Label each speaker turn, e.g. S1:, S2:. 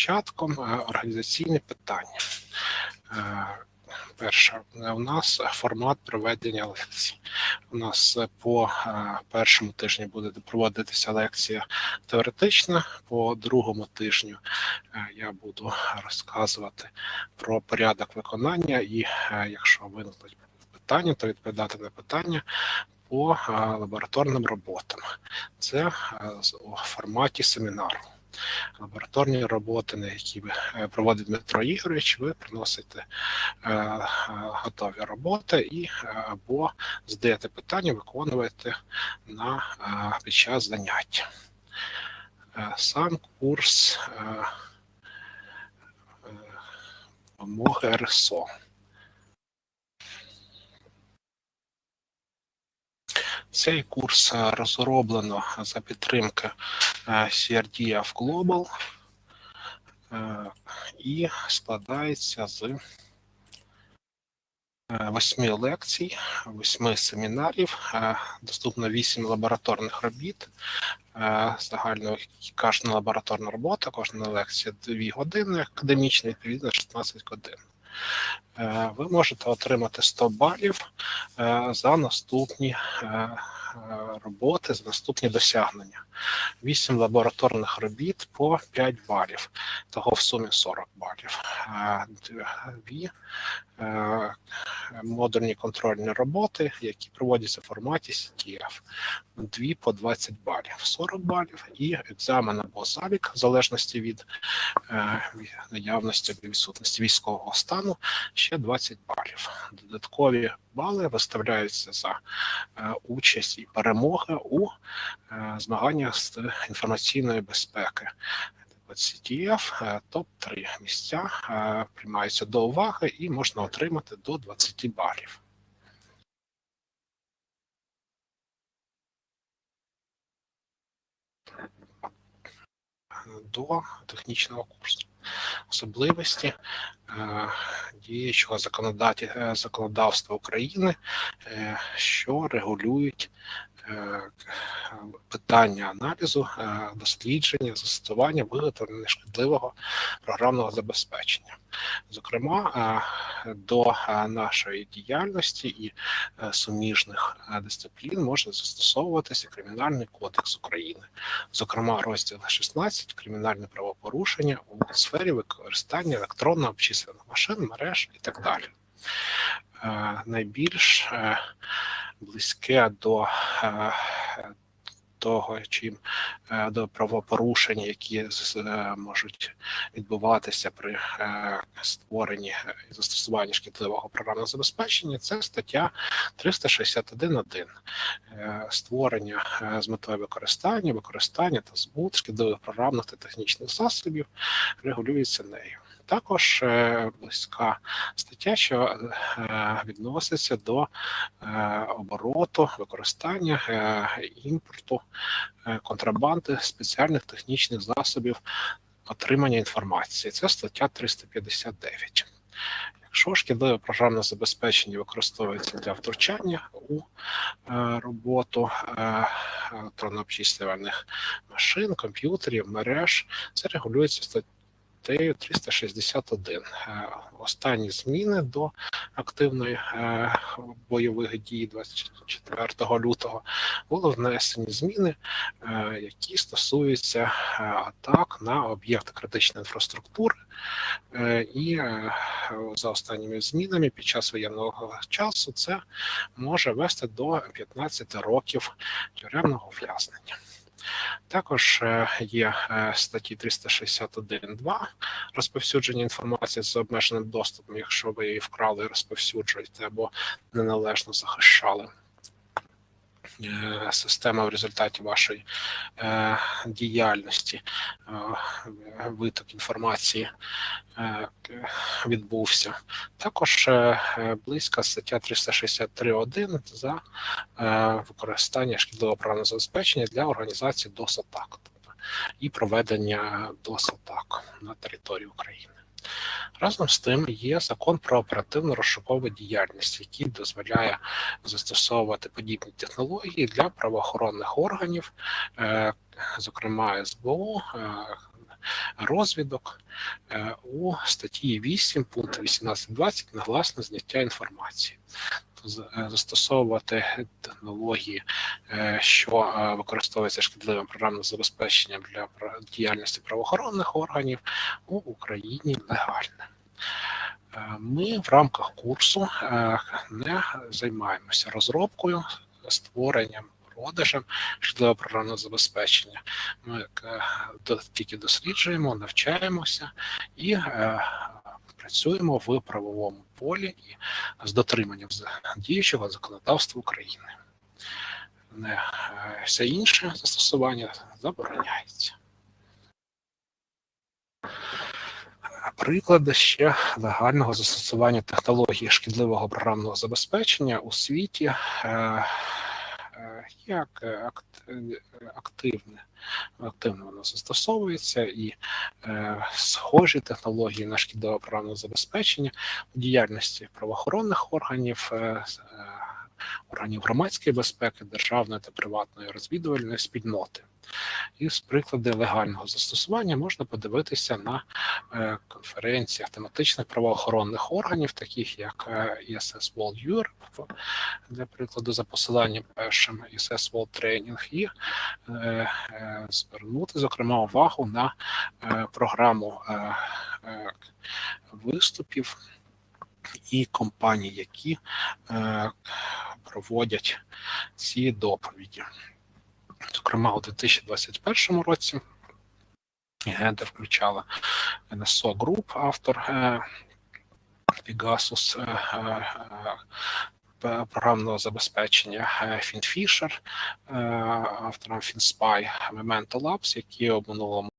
S1: початком е, організаційне питання. Е, Перше, у нас формат проведення лекцій. У нас по е, першому тижні буде проводитися лекція теоретична, по другому тижню я буду розказувати про порядок виконання, і якщо виникнуть питання, то відповідати на питання по лабораторним роботам. Це у форматі семінару. Лабораторні роботи, на які е, проводить Дмитро Ігорович, ви приносите е, е, готові роботи і або задаєте питання, виконуєте на під час заняття. Е, Сам курс вимоги РСО. Цей курс е, розроблено за підтримки е, CRDF Global е, і складається з восьми лекцій, восьми семінарів, доступно вісім лабораторних робіт. Загально кожна лабораторна робота, кожна лекція 2 години, академічна, відповідно 16 годин. Ви можете отримати 100 балів за наступні роботи, за наступні досягнення. 8 лабораторних робіт по 5 балів, того в сумі 40 балів. Е, Дві е, модульні контрольні роботи, які проводяться в форматі CTF. Дві по 20 балів, 40 балів, і екзамен або залік, в залежності від е, наявності або відсутності військового стану, ще 20 балів. Додаткові бали виставляються за е, участь і перемоги у е, змаганнях з інформаційної безпеки. CTF е, топ-3 місця е, приймаються до уваги і можна отримати до 20 балів. До технічного курсу. Особливості е, діючого законодавства України, що регулюють питання аналізу, е, дослідження, застосування, виготовлення шкідливого програмного забезпечення. Зокрема, е, до е, нашої діяльності і е, суміжних е, дисциплін може застосовуватися Кримінальний кодекс України, зокрема, розділ 16 кримінальне правопорушення у сфері використання електронно обчислених машин, мереж і так далі. Е, Найбільш е, близьке до е, того, чим е, до правопорушень, які е, можуть відбуватися при створенні і застосуванні шкідливого програмного забезпечення, це стаття 361.1. Е, Створення з метою використання, використання та збут шкідливих програмних та технічних засобів регулюється нею. Також е, близька стаття, що е, відноситься до е, обороту, використання імпорту, контрабанди спеціальних технічних засобів отримання інформації. Це стаття 359. Якщо шкідливе програмне забезпечення використовується для втручання у роботу електронно-обчислювальних машин, комп'ютерів, мереж, це регулюється статтею 361. Е, Останні зміни до активної е, бойових дій 24 лютого були внесені зміни, е, які стосуються е, атак на об'єкти критичної інфраструктури. І за останніми змінами під час воєнного часу це може вести до 15 років тюремного ув'язнення. Також е, є е, статті 361.2 розповсюдження інформації з обмеженим доступом, якщо ви її вкрали розповсюджуєте або неналежно захищали система в результаті вашої е, діяльності, е, виток інформації е, відбувся. Також е, е, близька стаття 363.1 за е, використання шкідливого правного забезпечення для організації DOS-атак тобто, і проведення DOS-атак на території України. Разом з тим є закон про оперативну розшукову діяльність, який дозволяє застосовувати подібні технології для правоохоронних органів, е, зокрема СБУ, е, розвідок е, у статті 8 пункт 18.20 негласне зняття інформації. Е, Застосовувати технології, е, що е, використовуються шкідливим програмним забезпеченням для діяльності правоохоронних органів у Україні легальне. Ми в рамках курсу не займаємося розробкою, створенням, продажем шкідливого програмного забезпечення. Ми тільки досліджуємо, навчаємося і працюємо в правовому полі і з дотриманням діючого законодавства України. Не е, все інше застосування забороняється. Приклади ще легального застосування технології шкідливого програмного забезпечення у світі е, як е, е, активне. Активно воно застосовується і е, схожі технології на шкідливе програмне забезпечення у діяльності правоохоронних органів, е, е, органів громадської безпеки, державної та приватної розвідувальної спільноти. З приклади легального застосування можна подивитися на е, конференціях тематичних правоохоронних органів, таких як е, ISS World Europe, для прикладу, за посиланням першим ISS World Training, і е, е, звернути, зокрема, увагу на е, програму е, е, виступів і компаній, які е, проводять ці доповіді. Зокрема, у 2021 році де включала NSO Group, автор е, Pegasus е, е, програмного забезпечення FinFisher, автором FinSpy Memento Labs, які у минулому